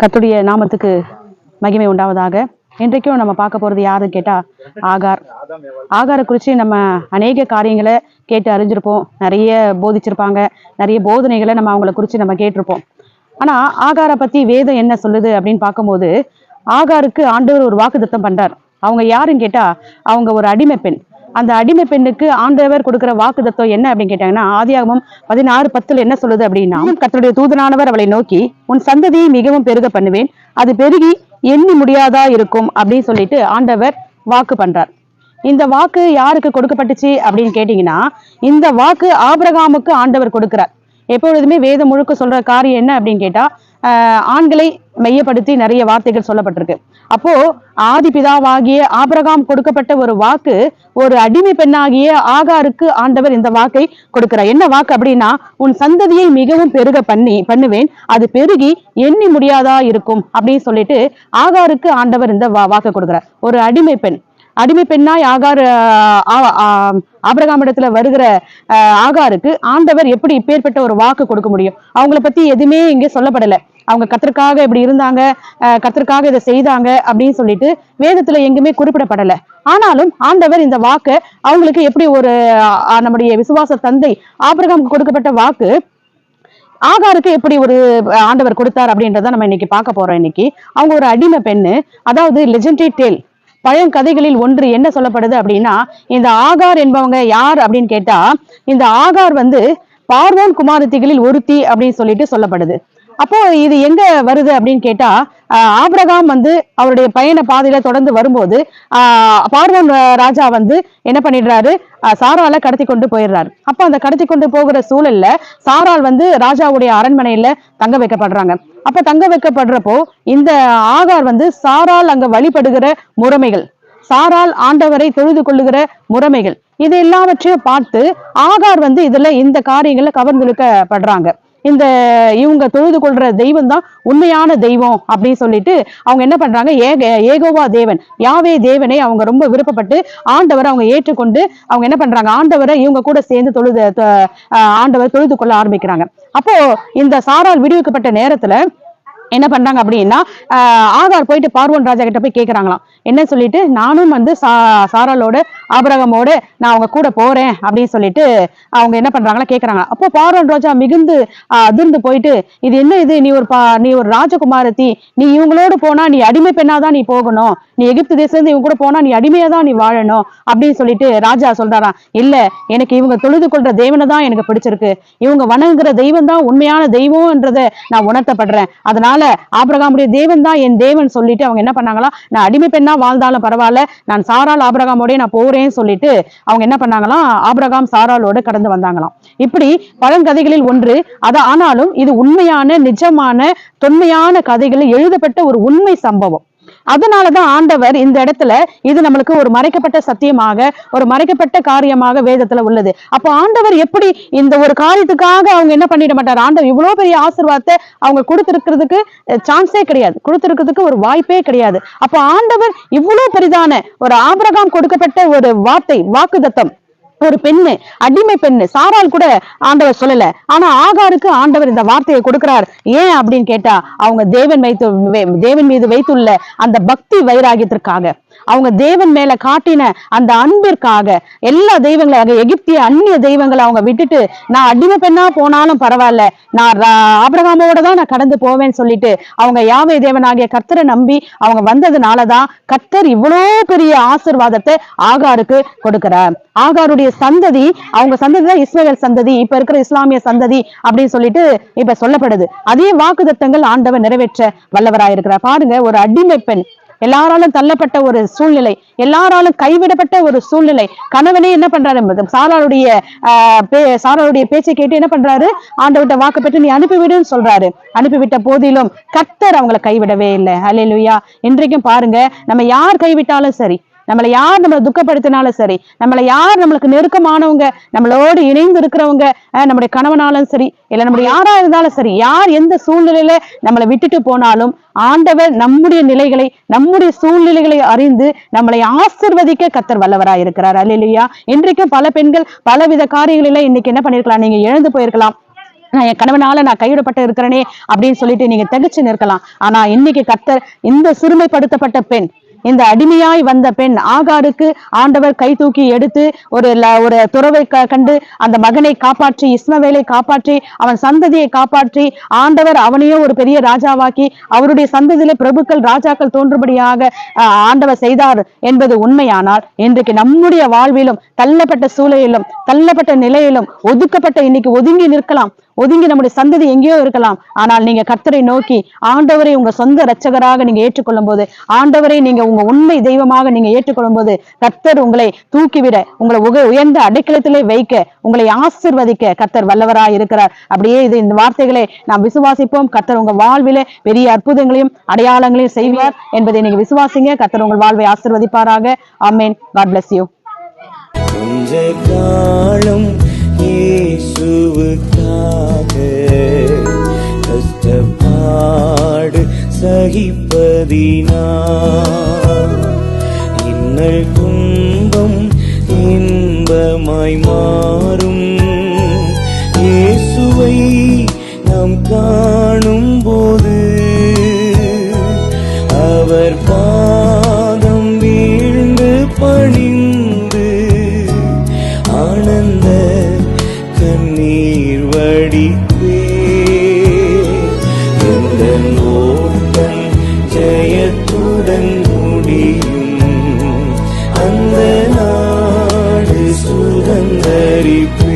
கத்துடைய நாமத்துக்கு மகிமை உண்டாவதாக. இன்றைக்கும் நம்ம பார்க்க போறது யாருன்னு கேட்டா ஆகார். ஆகாரை குறித்து நம்ம அநேக காரியங்களை கேட்டு அறிஞ்சிருப்போம். நிறைய போதிச்சிருப்பாங்க. நிறைய போதனைகளை நம்ம அவங்கள குறித்து நம்ம கேட்டிருப்போம். ஆனால் ஆகாரை பற்றி வேதம் என்ன சொல்லுது அப்படின்னு பார்க்கும்போது ஆகாருக்கு ஆண்டவர் ஒரு வாக்குத்தத்தம் பண்ணுறார் அவங்க யாருன்னு கேட்டால் அவங்க ஒரு அடிமை பெண். அந்த அடிமை பெண்ணுக்கு ஆண்டவர் கொடுக்கிற வாக்குத்தத்தம் என்ன அப்படின்னு கேட்டாங்கன்னா ஆதியாகமம் பதினாறு பத்துல என்ன சொல்லுது அப்படின்னா கத்தருடைய தூதனானவர் அவளை நோக்கி உன் சந்ததியை மிகவும் பெருக பண்ணுவேன். அது பெருகி எண்ணி முடியாதா இருக்கும் அப்படின்னு சொல்லிட்டு ஆண்டவர் வாக்கு பண்றார். இந்த வாக்கு யாருக்கு கொடுக்கப்பட்டுச்சு அப்படின்னு கேட்டீங்கன்னா இந்த வாக்கு ஆபிரகாமுக்கு ஆண்டவர் கொடுக்கிறார். எப்பொழுதுமே வேதம் முழுக்க சொல்ற காரியம் என்ன அப்படின்னு கேட்டா ஆண்களை மையப்படுத்தி நிறைய வார்த்தைகள் சொல்லப்பட்டிருக்கு. அப்போ ஆதிபிதாவாகிய ஆபரகாம் ஆபிரகாம் கொடுக்கப்பட்ட ஒரு வாக்கு ஒரு அடிமை பெண்ணாகிய ஆகாருக்கு ஆண்டவர் இந்த வாக்கை கொடுக்கிறார். என்ன வாக்கு அப்படின்னா உன் சந்ததியை மிகவும் பெருக பண்ணி பண்ணுவேன். அது பெருகி எண்ணி முடியாதா இருக்கும். அப்படின்னு சொல்லிட்டு ஆகாருக்கு ஆண்டவர் இந்த வா வாக்கை கொடுக்கிறார். ஒரு அடிமை பெண் அடிமை பெண்ணாய் ஆகார் ஆபிரகாம் இடத்துல வருகிற ஆஹ் ஆகாருக்கு ஆண்டவர் எப்படி இப்பேற்பட்ட ஒரு வாக்கு கொடுக்க முடியும்? அவங்கள பத்தி எதுவுமே இங்கே சொல்லப்படலை. அவங்க கத்திற்காக இப்படி இருந்தாங்க கத்திற்காக இதை செய்தாங்க அப்படின்னு சொல்லிட்டு வேதத்துல எங்குமே குறிப்பிடப்படலை. ஆனாலும் ஆண்டவர் இந்த வாக்கை அவங்களுக்கு எப்படி ஒரு நம்முடைய விசுவாச தந்தை ஆபிரகாமுக்கு கொடுக்கப்பட்ட வாக்கு ஆகாருக்கு எப்படி ஒரு ஆண்டவர் கொடுத்தார் அப்படின்றத நம்ம இன்னைக்கு பார்க்க போறோம். இன்னைக்கு அவங்க ஒரு அடிமை பெண்ணு. அதாவது லெஜண்டரி டேல் பழங்கதைகளில் ஒன்று என்ன சொல்லப்படுது அப்படின்னா இந்த ஆகார் என்பவங்க யார் அப்படின்னு கேட்டா இந்த ஆகார் வந்து பார்வோன் குமாரத்திகளில் ஒருத்தி அப்படின்னு சொல்லிட்டு சொல்லப்படுது. அப்போ இது எங்க வருது அப்படின்னு கேட்டா ஆபிரகாம் வந்து அவருடைய பயண பாதையில தொடர்ந்து வரும்போது ஆஹ் ராஜா வந்து என்ன பண்ணிடுறாரு? சாரால கடத்தி கொண்டு போயிடுறாரு. அப்ப அந்த கடத்தி கொண்டு போகிற சூழல்ல சாரால் வந்து ராஜாவுடைய அரண்மனையில தங்க வைக்கப்படுறாங்க. அப்ப தங்க வைக்கப்படுறப்போ இந்த ஆகார் வந்து சாரால் அங்க வழிபடுகிற முறைமைகள் சாரால் ஆண்டவரை தொழுது கொள்ளுகிற முறைமைகள் இது எல்லாவற்றையும் பார்த்து ஆகார் வந்து இதுல இந்த காரியங்களை கவர்ந்திழுக்கப்படுறாங்க இந்த இவங்க தொழுது கொள்ற தெய்வம் தான் உண்மையான தெய்வம் அப்படின்னு சொல்லிட்டு அவங்க என்ன பண்றாங்க? ஏக ஏகோவா தேவன் யாவே தேவனை அவங்க ரொம்ப விருப்பப்பட்டு ஆண்டவரை அவங்க ஏற்றுக்கொண்டு அவங்க என்ன பண்றாங்க? ஆண்டவரை இவங்க கூட சேர்ந்து தொழுது ஆண்டவர் தொழுது கொள்ள ஆரம்பிக்கிறாங்க. அப்போ இந்த சாரால் விடுவிக்கப்பட்ட நேரத்துல என்ன பண்றாங்க அப்படின்னா ஆஹ் போயிட்டு பார்வன் ராஜா கிட்ட போய் கேக்குறாங்களாம். என்ன சொல்லிட்டு நானும் வந்து சா சாராலோட ஆபரகமோட நான் அவங்க கூட போறேன் அப்படின்னு சொல்லிட்டு அவங்க என்ன பண்றாங்களா கேட்கறாங்க அப்போ பார்வன் ராஜா மிகுந்து அதிர்ந்து போயிட்டு இது என்ன இது? நீ ஒரு பா நீ ஒரு ராஜகுமாரத்தி. நீ இவங்களோட போனா நீ அடிமை பெண்ணா தான் நீ போகணும். நீ எகிப்து தேசத்துல இவங்க கூட போனா நீ அடிமையா தான் நீ வாழணும் அப்படின்னு சொல்லிட்டு ராஜா சொல்றாராம். இல்ல எனக்கு இவங்க தொழுது கொள்ற தேவனை தான் எனக்கு பிடிச்சிருக்கு. இவங்க வணங்குற தெய்வம் தான் உண்மையான தெய்வம்ன்றத நான் உணர்த்தப்படுறேன். அதனால ஆபிரகாமுடைய தேவன் தான் என் தேவன் சொல்லிட்டு அவங்க என்ன பண்ணாங்களா? நான் அடிமை பெண்ணா வாழ்ந்தாலும் பரவாயில்ல. நான் சாரால் ஆபிரகாமோடய நான் போறேன்னு சொல்லிட்டு அவங்க என்ன பண்ணாங்களாம்? ஆபிரகாம் சாராலோட கடந்து வந்தாங்களாம். இப்படி பழங்கதைகளில் ஒன்று அத ஆனாலும் இது உண்மையான நிஜமான தொன்மையான கதைகளில் எழுதப்பட்ட ஒரு உண்மை சம்பவம். அதனாலதான் ஆண்டவர் இந்த இடத்துல இது நம்மளுக்கு ஒரு மறைக்கப்பட்ட சத்தியமாக ஒரு மறைக்கப்பட்ட காரியமாக வேதத்துல உள்ளது. அப்போ ஆண்டவர் எப்படி இந்த ஒரு காரியத்துக்காக அவங்க என்ன பண்ணிட மாட்டார்? ஆண்டவர் இவ்வளவு பெரிய ஆசீர்வாதத்தை அவங்க கொடுத்திருக்கிறதுக்கு சான்ஸே கிடையாது. கொடுத்திருக்கிறதுக்கு ஒரு வாய்ப்பே கிடையாது. அப்போ ஆண்டவர் இவ்வளவு பெரிதான ஒரு ஆபிரகாம் கொடுக்கப்பட்ட ஒரு வார்த்தை வாக்குதத்தம் ஒரு பெண்ணு அடிமை பெண்ணு சாரால் கூட ஆண்டவர் சொல்லல. ஆனா ஆகாருக்கு ஆண்டவர் இந்த வார்த்தையை கொடுக்கிறார். ஏன் அப்படின்னு கேட்டா அவங்க தேவன் வைத்து தேவன் மீது வைத்துள்ள அந்த பக்தி வைராகியத்திற்காக. அவங்க தேவன் மேல காட்டின அந்த அன்பிற்காக எல்லா தெய்வங்களாக எகிப்திய அந்நிய தெய்வங்களை அவங்க விட்டுட்டு நான் அடிமை பெண்ணா போனாலும் பரவாயில்ல நான் ஆபிரகாமோட தான் நான் கடந்து போவேன்னு சொல்லிட்டு அவங்க யாவை தேவனாகிய கர்த்தரை நம்பி அவங்க வந்ததுனாலதான் கர்த்தர் இவ்வளோ பெரிய ஆசீர்வாதத்தை ஆகாருக்கு கொடுக்கிறார். ஆகாருடைய சந்ததி அவங்க சந்ததி தான் இஸ்ரவேல் சந்ததி இப்ப இருக்கிற இஸ்லாமிய சந்ததி அப்படின்னு சொல்லிட்டு இப்ப சொல்லப்படுது. அதே வாக்குதத்தங்கள் ஆண்டவர் நிறைவேற்ற வல்லவராயிருக்கிறார் பாருங்க ஒரு அடிமை பெண் எல்லாராலும் தள்ளப்பட்ட ஒரு சூழ்நிலை எல்லாராலும் கைவிடப்பட்ட ஒரு சூழ்நிலை. கணவனே என்ன பண்றாரு? சாராளுடைய சாராளுடைய பேச்சை கேட்டு என்ன பண்றாரு? ஆண்டவர்கிட்ட வாக்கு பெற்று நீ அனுப்பிவிடுன்னு சொல்றாரு. அனுப்பிவிட்ட போதிலும் கத்தர் அவங்களை கைவிடவே இல்லை. அலையிலுயா இன்றைக்கும் பாருங்க நம்ம யார் கைவிட்டாலும் சரி நம்மளை யார் நம்மளை துக்கப்படுத்தினாலும் சரி நம்மளை யார் நம்மளுக்கு நெருக்கமானவங்க நம்மளோடு இணைந்து இருக்கிறவங்க நம்முடைய கணவனாலும் சரி இல்லை நம்முடைய யாரா இருந்தாலும் சரி யார் எந்த சூழ்நிலையில நம்மளை விட்டுட்டு போனாலும் ஆண்டவர் நம்முடைய நிலைகளை நம்முடைய சூழ்நிலைகளை அறிந்து நம்மளை ஆசிர்வதிக்க கத்தர் வல்லவராக இருக்கிறார். அல்லையா இன்றைக்கும் பல பெண்கள் பலவித காரியங்களில இன்னைக்கு என்ன பண்ணிருக்கலாம்? நீங்க இழந்து போயிருக்கலாம். நான் என் கணவனால நான் கைவிடப்பட்டு இருக்கிறேனே அப்படின்னு சொல்லிட்டு நீங்க திகச்சு நிற்கலாம். ஆனா இன்னைக்கு கத்தர் இந்த சிறுமைப்படுத்தப்பட்ட பெண் இந்த அடிமையாய் வந்த பெண் ஆகாருக்கு ஆண்டவர் கை தூக்கி எடுத்து ஒரு ஒரு துறவை க- கண்டு அந்த மகனை காப்பாற்றி இஸ்மவேலை காப்பாற்றி அவன் சந்ததியை காப்பாற்றி ஆண்டவர் அவனையும் ஒரு பெரிய ராஜாவாக்கி அவருடைய சந்ததியில பிரபுக்கள் ராஜாக்கள் தோன்றும்படியாக ஆண்டவர் செய்தார் என்பது உண்மையானால் இன்றைக்கு நம்முடைய வாழ்விலும் தள்ளப்பட்ட சூழலிலும் தள்ளப்பட்ட நிலையிலும் ஒதுக்கப்பட்ட இன்னைக்கு ஒதுங்கி நிற்கலாம். ஒதுங்கி நம்முடைய சந்ததி எங்கேயோ இருக்கலாம். ஆனால் நீங்க கர்த்தரை நோக்கி ஆண்டவரை உங்க சொந்த இரட்சகராக நீங்க ஏற்றுக்கொள்ளும் போது ஆண்டவரை நீங்க உங்க உண்மை தெய்வமாக நீங்க ஏற்றுக்கொள்ளும் போது கர்த்தர் உங்களை தூக்கிவிட உங்களை உக உயர்ந்த அடைக்கலத்திலே வைக்க உங்களை ஆசிர்வதிக்க கர்த்தர் வல்லவராய் இருக்கிறார். அப்படியே இது இந்த வார்த்தைகளை நாம் விசுவாசிப்போம். கர்த்தர் உங்க வாழ்விலே பெரிய அற்புதங்களையும் அடையாளங்களையும் செய்வார் என்பதை நீங்க விசுவாசிங்க. கர்த்தர் உங்கள் வாழ்வை ஆசிர்வதிப்பாராக. ஆமேன். காட் பிளஸ் யூ காலம் இயேசுவுக்காக கஷ்டப்பாடு சகிப்பதினா உடன் ஓட்டம் ஜெயத்துடன் முடியும். அந்த நாடு சுதந்திரிப்பு.